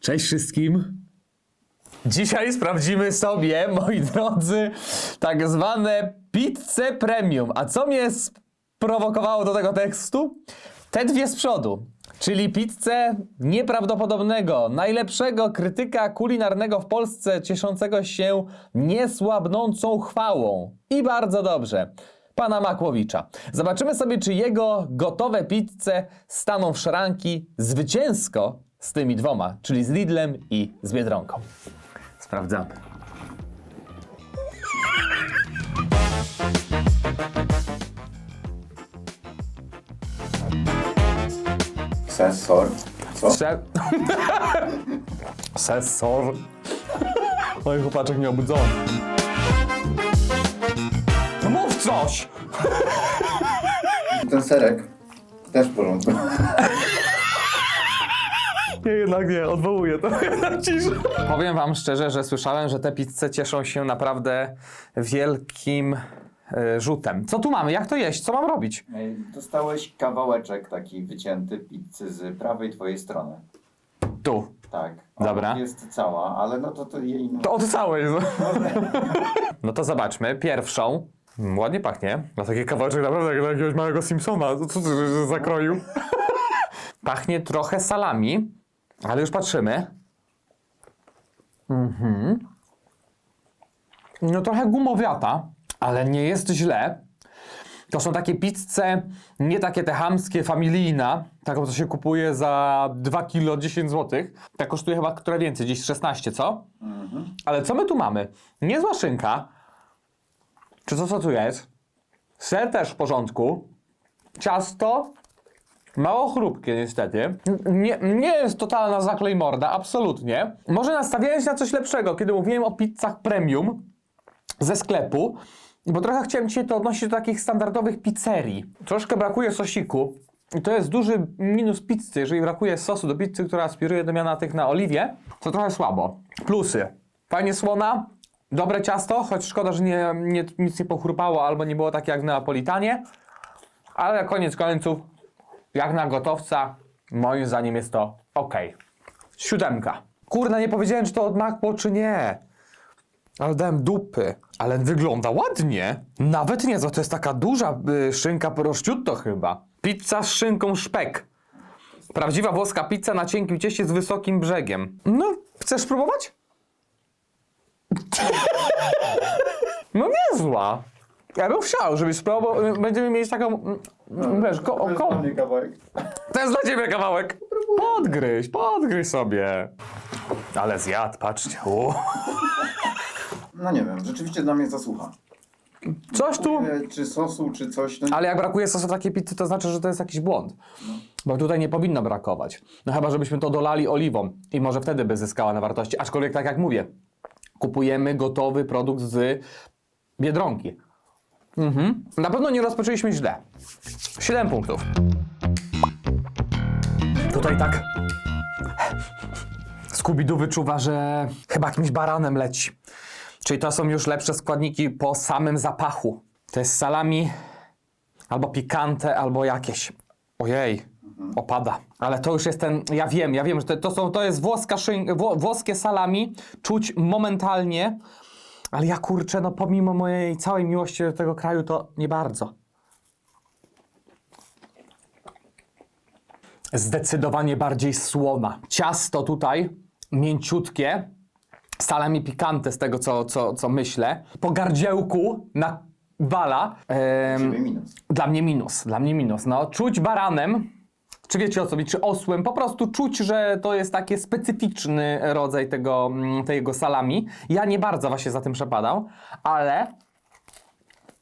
Cześć wszystkim. Dzisiaj sprawdzimy sobie, moi drodzy, tak zwane pizze premium. A co mnie sprowokowało do tego tekstu? Te dwie z przodu, czyli pizzę nieprawdopodobnego, najlepszego krytyka kulinarnego w Polsce, cieszącego się niesłabnącą chwałą. I bardzo dobrze. Pana Makłowicza. Zobaczymy sobie, czy jego gotowe pizze staną w szranki zwycięsko z tymi dwoma, czyli z Lidlem i z Biedronką. Sprawdzamy. Sensor. Co? Se... Sesor. Oj, chłopaczek nieobudzony. No mów coś! Ten serek. Też w porządku. Nie, jednak nie, odwołuję to. Jednak cisza. Powiem wam szczerze, że słyszałem, że te pizze cieszą się naprawdę wielkim e, rzutem. Co tu mamy? Jak to jeść? Co mam robić? Ej, Dostałeś kawałeczek taki wycięty pizzy z prawej twojej strony. Tu. Tak. Ona Dobra. Jest cała, ale no to to jej... No, To od całej. No. no to zobaczmy. Pierwszą. Mm, Ładnie pachnie. No taki kawałeczek naprawdę jak jakiegoś małego Simpsona. Co ty zakroił? pachnie trochę salami, ale już patrzymy. Mhm. No trochę gumowiata, ale nie jest źle. To są takie pizze, nie takie te hamskie, familijna, taką co się kupuje za 2 kilo 10 zł. Ta kosztuje chyba która więcej, gdzieś 16, co? Ale co my tu mamy? Niezła szynka. Czy to co tu jest? Ser też w porządku. Ciasto Mało chrupkie niestety. Nie, nie jest totalna zaklej morda, absolutnie. Może nastawiałem się na coś lepszego, kiedy mówiłem o pizzach premium ze sklepu, bo trochę chciałem dzisiaj to odnosić do takich standardowych pizzerii. Troszkę brakuje sosiku. I to jest duży minus pizzy, jeżeli brakuje sosu do pizzy, która aspiruje do miana tych na oliwie, to trochę słabo. Plusy. Fajnie słona, dobre ciasto, choć szkoda, że nie, nie, nic nie pochrupało albo nie było takie jak w Neapolitanie, ale koniec końców jak na gotowca, moim zdaniem jest to ok. Siódemka. Kurna, nie powiedziałem, czy to od Makpo, czy nie. Ale dałem dupy. Ale wygląda ładnie. Nawet nie, to jest taka duża y, szynka prosciutto chyba. Pizza z szynką szpek. Prawdziwa włoska pizza na cienkim cieście z wysokim brzegiem. No, chcesz spróbować? no niezła. Ja bym chciał, żebyś spróbował. Będziemy mieć taką, mm, wiesz, ko- to jest ko- dla mnie kawałek. to jest dla ciebie kawałek. Podgryź, podgryź sobie. Ale zjadł, patrzcie. U. No nie wiem, rzeczywiście dla mnie zasłucha. Coś tu. E, Czy sosu, czy coś. No, Ale jak brakuje sosu takiej pizzy, to znaczy, że to jest jakiś błąd. Bo tutaj nie powinno brakować. No chyba, żebyśmy to dolali oliwą i może wtedy by zyskała na wartości. Aczkolwiek, tak jak mówię, kupujemy gotowy produkt z Biedronki. Mhm. Na pewno nie rozpoczęliśmy źle. 7 punktów. Tutaj tak. Scooby-Doo wyczuwa, że chyba jakimś baranem leci. Czyli to są już lepsze składniki po samym zapachu. To jest salami albo pikante, albo jakieś. Ojej, opada. Ale to już jest ten, ja wiem, ja wiem, że to, to, są, to jest włoska szyn, wło, włoskie salami, czuć momentalnie, ale ja kurczę, no pomimo mojej całej miłości do tego kraju, to nie bardzo. Zdecydowanie bardziej słona. Ciasto tutaj mięciutkie, salami pikante z tego, co, co, co myślę. Po gardziełku na wala. Minus. dla mnie minus, dla mnie minus. No, czuć baranem, czy wiecie o co mi, czy osłem, po prostu czuć, że to jest taki specyficzny rodzaj tego, mm, tego salami. Ja nie bardzo właśnie za tym przepadał, ale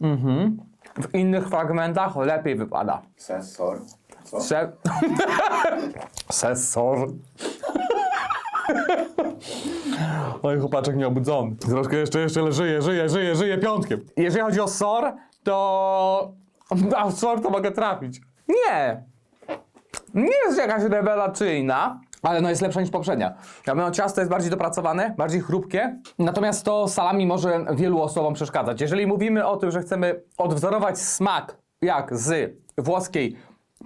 mhm, w innych fragmentach lepiej wypada. Sensor. Co? Se... Sesor. Oj, chłopaczek nieobudzony. Troszkę jeszcze, jeszcze żyje, żyje, żyje, żyje piątkiem. Jeżeli chodzi o sor, to... A w sor to mogę trafić. Nie. Nie jest jakaś rewelacyjna, ale no jest lepsza niż poprzednia. Ja mówię, ciasto jest bardziej dopracowane, bardziej chrupkie, natomiast to salami może wielu osobom przeszkadzać. Jeżeli mówimy o tym, że chcemy odwzorować smak jak z włoskiej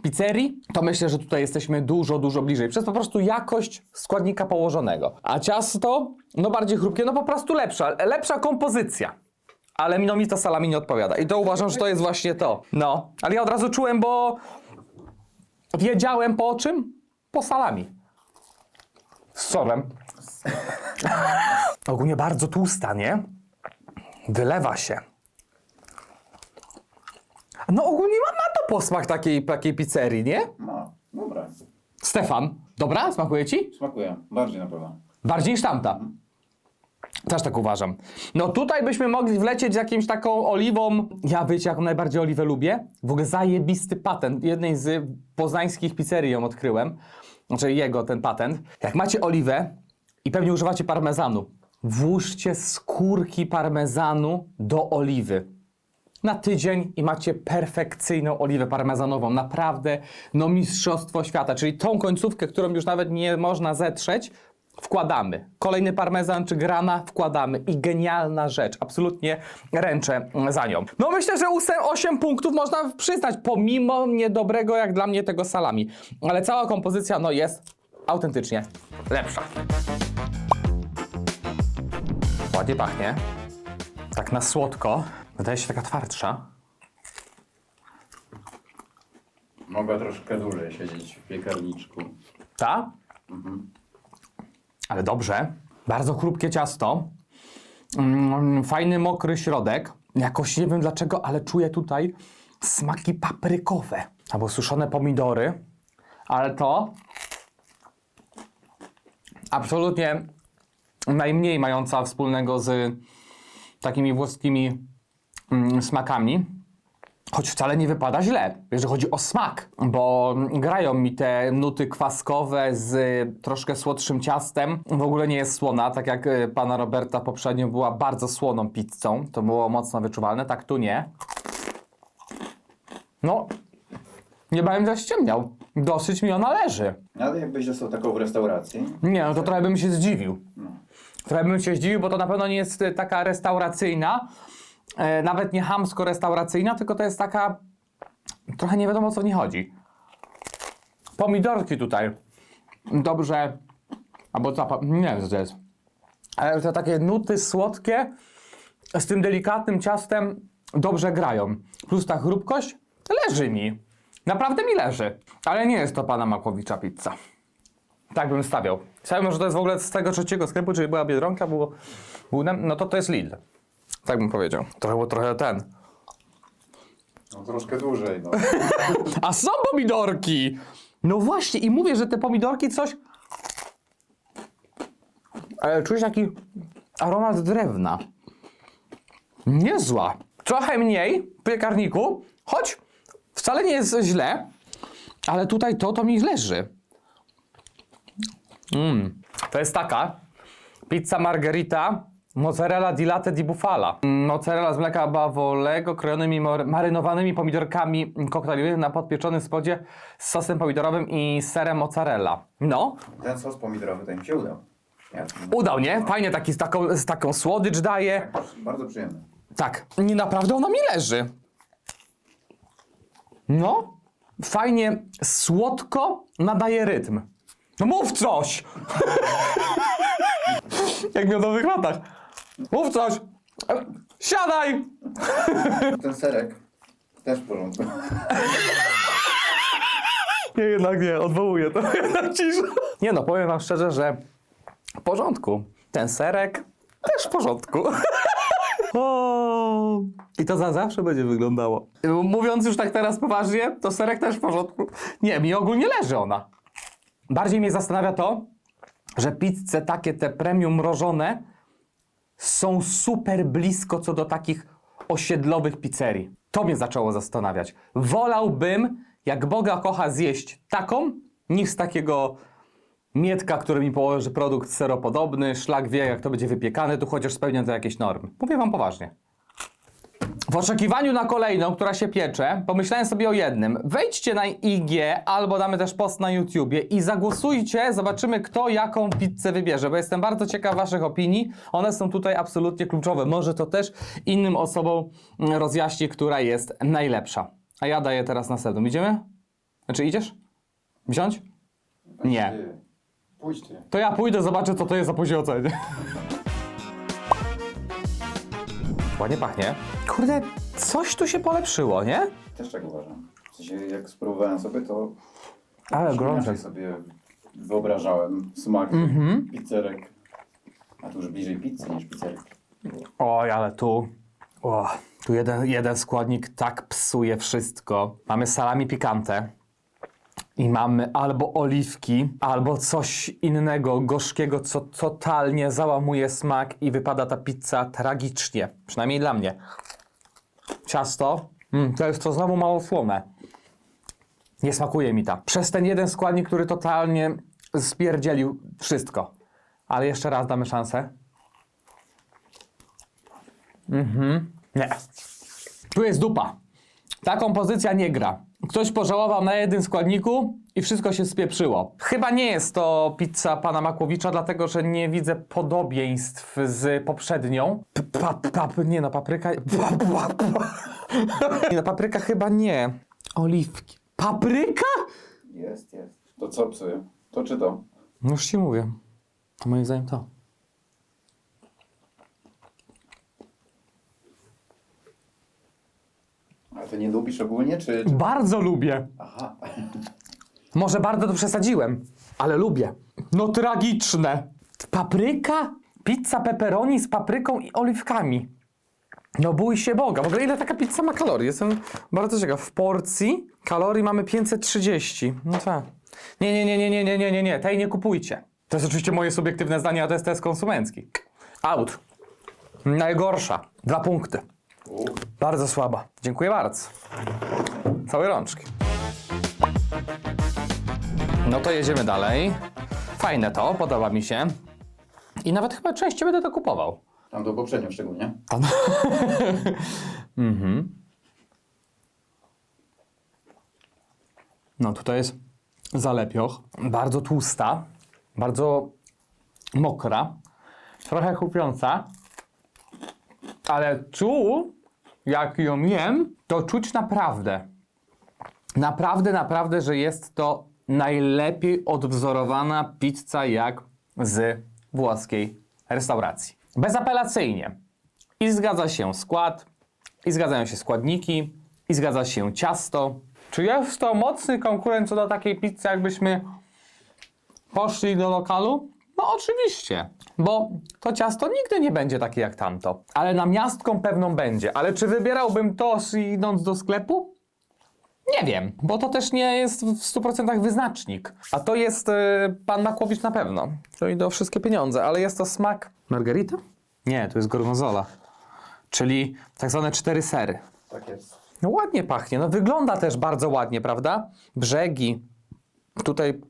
pizzerii, to myślę, że tutaj jesteśmy dużo, dużo bliżej. Przez po prostu jakość składnika położonego. A ciasto, no bardziej chrupkie, no po prostu lepsza, lepsza kompozycja. Ale no mi to salami nie odpowiada. I to uważam, że to jest właśnie to. No, ale ja od razu czułem, bo wiedziałem po czym? Po salami. Z solem. Ogólnie bardzo tłusta, nie? Wylewa się. No ogólnie ma, ma to posmak takiej, takiej pizzerii, nie? No, dobra. Stefan, dobra? Smakuje ci? Smakuje. Bardziej na pewno. Bardziej niż tamta. Też tak uważam. No tutaj byśmy mogli wlecieć z jakimś taką oliwą. Ja wiecie, jaką najbardziej oliwę lubię? W ogóle zajebisty patent. Jednej z poznańskich pizzerii ją odkryłem. Znaczy jego ten patent. Jak macie oliwę i pewnie używacie parmezanu, włóżcie skórki parmezanu do oliwy na tydzień i macie perfekcyjną oliwę parmezanową. Naprawdę, no mistrzostwo świata. Czyli tą końcówkę, którą już nawet nie można zetrzeć, wkładamy. Kolejny parmezan czy grana wkładamy. I genialna rzecz. Absolutnie ręczę za nią. No myślę, że 8 punktów można przyznać, pomimo niedobrego jak dla mnie tego salami. Ale cała kompozycja, no jest autentycznie lepsza. Ładnie pachnie. Tak na słodko. Wydaje się taka twardsza. Mogła troszkę dłużej siedzieć w piekarniczku. Ta? Ale dobrze. Bardzo chrupkie ciasto. Mm, fajny, mokry środek. Jakoś nie wiem dlaczego, ale czuję tutaj smaki paprykowe. Albo suszone pomidory. Ale to absolutnie najmniej mająca wspólnego z takimi włoskimi mm, smakami. Choć wcale nie wypada źle, jeżeli chodzi o smak, bo grają mi te nuty kwaskowe z troszkę słodszym ciastem. W ogóle nie jest słona, tak jak y, pana Roberta poprzednio była bardzo słoną pizzą. To było mocno wyczuwalne, tak tu nie. No, nie będę ściemniał. Dosyć mi ona leży. Ale jakbyś dostał taką w restauracji, Nie, no to trochę bym się zdziwił. Trochę bym się zdziwił, bo to na pewno nie jest y, taka restauracyjna, nawet nie hamsko-restauracyjna, tylko to jest taka, trochę nie wiadomo o co w niej chodzi. Pomidorki tutaj, dobrze, albo co, nie wiem co to jest. Ale te takie nuty słodkie z tym delikatnym ciastem dobrze grają. Plus ta chrupkość leży mi. Naprawdę mi leży. Ale nie jest to pana Makłowicza pizza. Tak bym stawiał. Stawiam, że to jest w ogóle z tego trzeciego sklepu, czyli była Biedronka, było, był, no to to jest Lidl. Tak bym powiedział. Trochę, trochę ten. no troszkę dłużej, no. A są pomidorki! No właśnie, i mówię, że te pomidorki coś... Ale czuć taki aromat drewna. Niezła. Trochę mniej w piekarniku, choć wcale nie jest źle, ale tutaj to, to mi leży. Mm. To jest taka pizza margherita mozzarella di latte di bufala. Mm, Mozzarella z mleka bawolego krojonymi mor- marynowanymi pomidorkami koktajlowymi na podpieczonym spodzie z sosem pomidorowym i serem mozzarella. No, Ten sos pomidorowy to im się udał. Ja, udał, nie? Fajnie taki, z, taką, z taką słodycz daje. bardzo przyjemny. Tak, nie naprawdę ona mi leży. No, fajnie, słodko nadaje rytm. No mów coś! Jak w miodowych latach. Mów coś! Siadaj! Ten serek też w porządku. Nie, jednak nie, odwołuję to. Jednak cisza. Nie no, powiem wam szczerze, że w porządku. Ten serek też w porządku. O, I to za zawsze będzie wyglądało. Mówiąc już tak teraz poważnie, to serek też w porządku. Nie, mi ogólnie leży ona. Bardziej mnie zastanawia to, że pizze takie te premium mrożone są super blisko co do takich osiedlowych pizzerii. To mnie zaczęło zastanawiać. Wolałbym, jak Boga kocha, zjeść taką, niż z takiego mietka, który mi położy produkt seropodobny, szlak wie, jak to będzie wypiekane, tu chociaż spełnia to jakieś normy. Mówię wam poważnie. W oczekiwaniu na kolejną, która się piecze, pomyślałem sobie o jednym. Wejdźcie na IG albo damy też post na YouTubie i zagłosujcie, zobaczymy kto jaką pizzę wybierze, bo jestem bardzo ciekaw waszych opinii. One są tutaj absolutnie kluczowe. Może to też innym osobom rozjaśni, która jest najlepsza. A ja daję teraz następną. Idziemy? Znaczy idziesz? Wziąć? Nie. Ty, Pójdź ty. To ja pójdę, zobaczę co to jest, a później ocenię. Ładnie pachnie. Kurde, coś tu się polepszyło, nie? Też tak uważam. W sensie, jak spróbowałem sobie, to Ale gorące. inaczej sobie wyobrażałem smak Mhm. pizzerek. A tu już bliżej pizzy niż pizzerek. Oj, ale tu. O, tu jeden, jeden składnik tak psuje wszystko. Mamy salami pikante. I mamy albo oliwki, albo coś innego, gorzkiego, co totalnie załamuje smak i wypada ta pizza tragicznie. Przynajmniej dla mnie. Ciasto, mm, to jest to znowu mało słone. Nie smakuje mi ta. Przez ten jeden składnik, który totalnie spierdzielił wszystko. Ale jeszcze raz damy szansę. Nie. Tu jest dupa. Ta kompozycja nie gra. Ktoś pożałował na jednym składniku i wszystko się spieprzyło. Chyba nie jest to pizza pana Makłowicza, dlatego że nie widzę podobieństw z poprzednią. P- pa, nie no, papryka... Pa, pa, pa. Nie no, papryka chyba nie. Oliwki. Papryka? Jest, jest. To co psuje? To czy to? No już ci mówię. Moim zdaniem to. Ale to nie lubisz ogólnie, czy... Bardzo lubię. Aha. Może bardzo to przesadziłem, ale lubię. No tragiczne. Papryka? Pizza pepperoni z papryką i oliwkami. No bój się Boga. W ogóle ile taka pizza ma kalorii? Jestem bardzo ciekaw. W porcji kalorii mamy 530. No tak. Nie, nie, nie, nie, nie, nie, nie, nie, nie. Tej nie kupujcie. To jest oczywiście moje subiektywne zdanie, a to jest test konsumencki. Out. Najgorsza. Dwa punkty. Bardzo słaba. Dziękuję bardzo. Całe rączki. No to jedziemy dalej. Fajne to, podoba mi się. I nawet chyba częściej będę to kupował. tam to poprzednio szczególnie. No tutaj jest zalepioch. Bardzo tłusta. Bardzo mokra. Trochę chrupiąca. Ale tu, jak ją jem, to czuć naprawdę. Naprawdę, naprawdę, że jest to najlepiej odwzorowana pizza jak z włoskiej restauracji. Bezapelacyjnie. I zgadza się skład, i zgadzają się składniki, i zgadza się ciasto. Czy jest to mocny konkurent co do takiej pizzy, jakbyśmy poszli do lokalu? No oczywiście, bo to ciasto nigdy nie będzie takie jak tamto. Ale na miastką pewną będzie. Ale czy wybierałbym to idąc do sklepu? Nie wiem, bo to też nie jest w 100% wyznacznik. A to jest e, pan Makłowicz na pewno. To i do wszystkie pieniądze, ale jest to smak... Margarita? Nie, to jest gorgonzola. Czyli tak zwane cztery sery. Tak jest. No ładnie pachnie, no wygląda też bardzo ładnie, prawda? Brzegi tutaj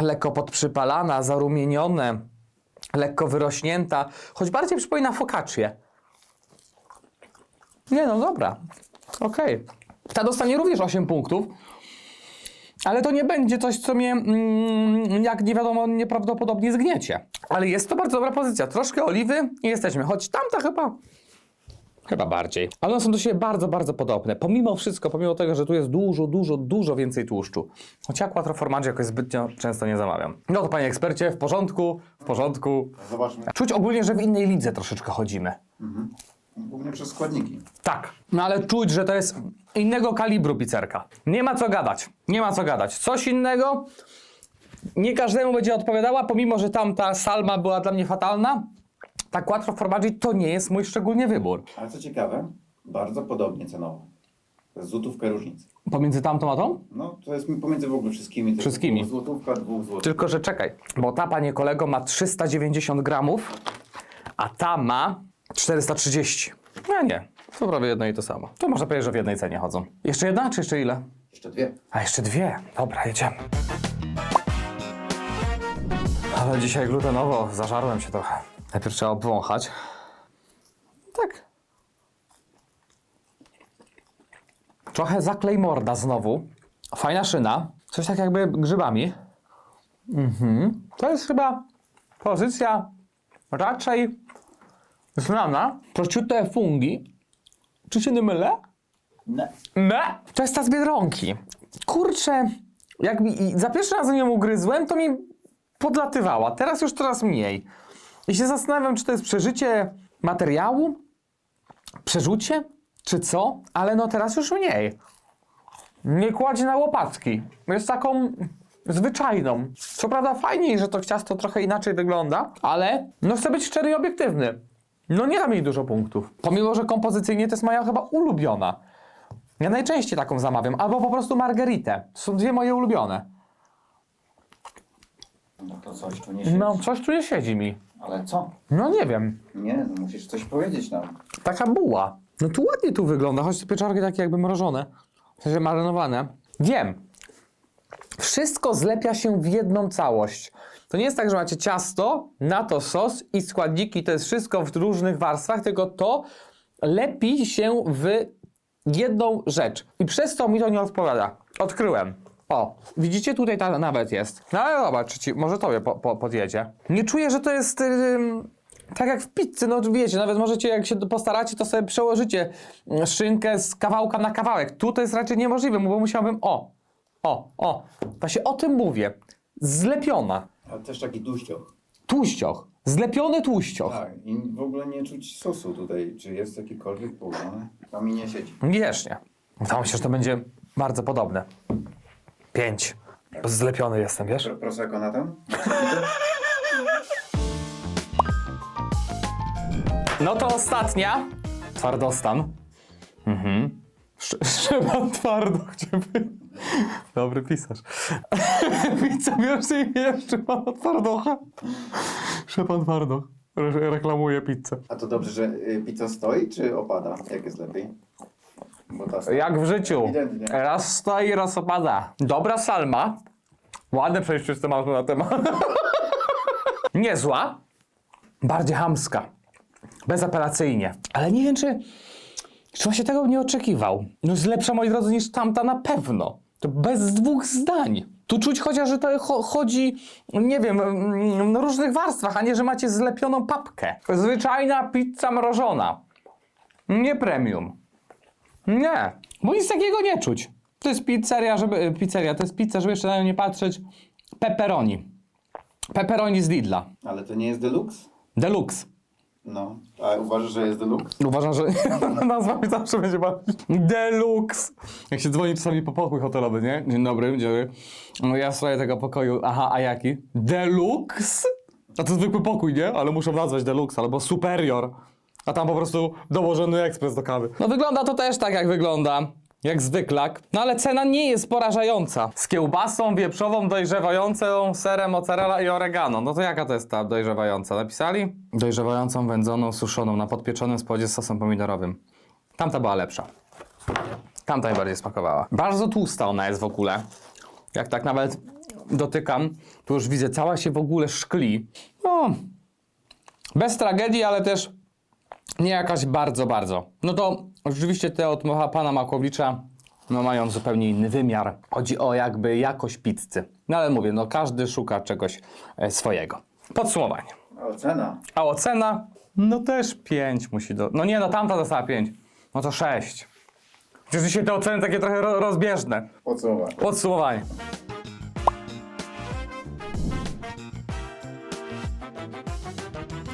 lekko podprzypalana, zarumienione, lekko wyrośnięta, choć bardziej przypomina focaccię. Nie no, dobra. Okej. Ta dostanie również 8 punktów, ale to nie będzie coś, co mnie, mm, jak nie wiadomo, nieprawdopodobnie zgniecie. Ale jest to bardzo dobra pozycja. Troszkę oliwy i jesteśmy, choć tamta chyba Chyba bardziej. Ale one są do siebie bardzo, bardzo podobne. Pomimo wszystko, pomimo tego, że tu jest dużo, dużo, dużo więcej tłuszczu. Choć ja quattro formaggio jakoś zbytnio często nie zamawiam. No to panie ekspercie, w porządku, w porządku. Zobaczmy. Czuć ogólnie, że w innej lidze troszeczkę chodzimy. Głównie przez składniki. Tak. No ale czuć, że to jest innego kalibru pizzerka. Nie ma co gadać. Nie ma co gadać. Coś innego. Nie każdemu będzie odpowiadała, pomimo, że tamta salma była dla mnie fatalna. Ta quattro formaggio to nie jest mój szczególnie wybór. Ale co ciekawe, bardzo podobnie cenowo. To jest złotówka różnicy. Pomiędzy tamtą a tą? No, to jest pomiędzy w ogóle wszystkimi. To Wszystkimi. Złotówka, dwóch złotych. Tylko, że czekaj, bo ta, panie kolego, ma 390 gramów, a ta ma 430. No nie, to prawie jedno i to samo. To można powiedzieć, że w jednej cenie chodzą. Jeszcze jedna, czy jeszcze ile? Jeszcze dwie. A jeszcze dwie. Dobra, jedziemy. Ale dzisiaj glutenowo zażarłem się trochę. Najpierw trzeba obwąchać. Tak. Trochę zaklej morda znowu. Fajna szyna. Coś tak jakby grzybami. Mhm. To jest chyba pozycja raczej znana. Prociute fungi. Czy się nie mylę? Nie. Ne. To jest ta z Biedronki. Kurczę, jak mi, za pierwszy raz ją ugryzłem, to mi podlatywała. Teraz już coraz mniej. I się zastanawiam, czy to jest przeżycie materiału, przerzucie, czy co, ale no teraz już mniej. Nie kładzie na łopatki. Jest taką zwyczajną. Co prawda fajniej, że to ciasto trochę inaczej wygląda, ale no chcę być szczery i obiektywny. No nie dam jej dużo punktów. Pomimo, że kompozycyjnie to jest moja chyba ulubiona. Ja najczęściej taką zamawiam, albo po prostu margaritę. Są dwie moje ulubione. No to coś tu nie siedzi. No, coś tu nie siedzi mi. Ale co? No nie wiem. Nie, no musisz coś powiedzieć nam. Taka buła. No tu ładnie tu wygląda, choć te pieczarki takie jakby mrożone. W sensie marynowane. Wiem. Wszystko zlepia się w jedną całość. To nie jest tak, że macie ciasto, na to sos i składniki, to jest wszystko w różnych warstwach, tylko to lepi się w jedną rzecz. I przez to mi to nie odpowiada. Odkryłem. O, widzicie, tutaj ta nawet jest. No ale zobacz, ci, może tobie po, po, podjedzie. Nie czuję, że to jest ym, tak jak w pizzy, no wiecie, nawet możecie, jak się postaracie, to sobie przełożycie mm, szynkę z kawałka na kawałek. Tu to jest raczej niemożliwe, bo musiałbym, o, o, o, właśnie o tym mówię. Zlepiona. Ale też taki duścioch. Tłuścioch. Zlepiony tłuścioch. Tak, i w ogóle nie czuć sosu tutaj. Czy jest jakikolwiek połamany? To mi nie siedzi. Wiecznie. Wydawało mi się, że to będzie bardzo podobne. Pięć. Zlepiony jestem, wiesz? Pro, prosecco na ten? No to ostatnia. Twardostan. Mhm. Sz- Szymon Twardoch ciebie. Dobry pisarz. Wicebiorcy imienia Szymona Twardocha. Szymon Twardoch. Re- reklamuje pizzę. A to dobrze, że y, pizza stoi, czy opada? Jak jest lepiej? Bo ta stoi. Jak w życiu. Ewidentnie. Raz stoi, raz opada. Dobra salma. Ładne przejście z tematu na temat. Niezła. Bardziej hamska. Bezapelacyjnie. Ale nie wiem, czy... Czy on się tego nie oczekiwał? No jest lepsza, moi drodzy, niż tamta na pewno. To bez dwóch zdań. Tu czuć chociaż, że to cho- chodzi, nie wiem, mm, na różnych warstwach, a nie, że macie zlepioną papkę. Zwyczajna pizza mrożona. Nie premium. Nie, bo nic takiego nie czuć. To jest pizzeria, żeby, e, pizzeria, to jest pizza, żeby jeszcze na nią nie patrzeć. Pepperoni. Pepperoni z Lidla. Ale to nie jest deluxe? Deluxe. No. A uważasz, że jest deluxe? Uważam, że nazwa mi zawsze będzie bawić. Deluxe. Jak się dzwoni czasami po pokój hotelowy, nie? Dzień dobry, dzień dobry. No ja stoję tego pokoju, aha, a jaki? Deluxe? A to zwykły pokój, nie? Ale muszę nazwać Deluxe albo Superior. A tam po prostu dołożony ekspres do kawy. No wygląda to też tak, jak wygląda. Jak zwyklak. No ale cena nie jest porażająca. Z kiełbasą wieprzową dojrzewającą, serem mozzarella i oregano. No to jaka to jest ta dojrzewająca? Napisali? Dojrzewającą, wędzoną, suszoną, na podpieczonym spodzie z sosem pomidorowym. Tamta była lepsza. Tamta najbardziej smakowała. Bardzo tłusta ona jest w ogóle. Jak tak nawet dotykam, to już widzę, cała się w ogóle szkli. No, bez tragedii, ale też nie jakaś bardzo, bardzo. No to oczywiście te od pana Makowicza no mają zupełnie inny wymiar. Chodzi o jakby jakość pizzy. No ale mówię, no każdy szuka czegoś e, swojego. Podsumowanie. A ocena? A ocena? No też 5 musi do... No nie, no tamta dostała 5. No to 6. Przecież dzisiaj te oceny takie trochę ro- rozbieżne. Podsumowanie. Podsumowanie.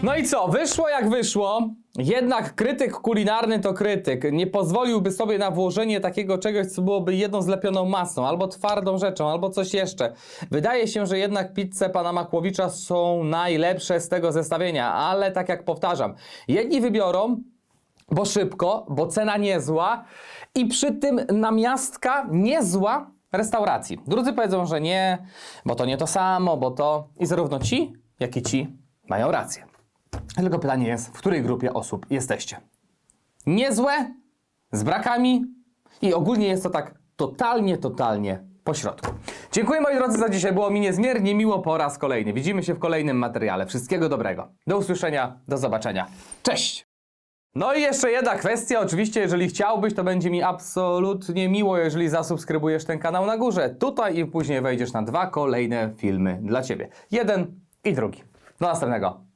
No i co? Wyszło jak wyszło. Jednak krytyk kulinarny to krytyk. Nie pozwoliłby sobie na włożenie takiego czegoś, co byłoby jedną zlepioną masą, albo twardą rzeczą, albo coś jeszcze. Wydaje się, że jednak pizze pana Makłowicza są najlepsze z tego zestawienia, ale tak jak powtarzam, jedni wybiorą, bo szybko, bo cena niezła i przy tym namiastka niezła restauracji. Drudzy powiedzą, że nie, bo to nie to samo, bo to... I zarówno ci, jak i ci mają rację. Tylko pytanie jest, w której grupie osób jesteście? Niezłe, z brakami i ogólnie jest to tak totalnie, totalnie po środku. Dziękuję moi drodzy za dzisiaj, było mi niezmiernie miło po raz kolejny. Widzimy się w kolejnym materiale. Wszystkiego dobrego. Do usłyszenia, do zobaczenia. Cześć! No i jeszcze jedna kwestia, oczywiście jeżeli chciałbyś, to będzie mi absolutnie miło, jeżeli zasubskrybujesz ten kanał na górze. Tutaj i później wejdziesz na dwa kolejne filmy dla Ciebie. Jeden i drugi. Do następnego.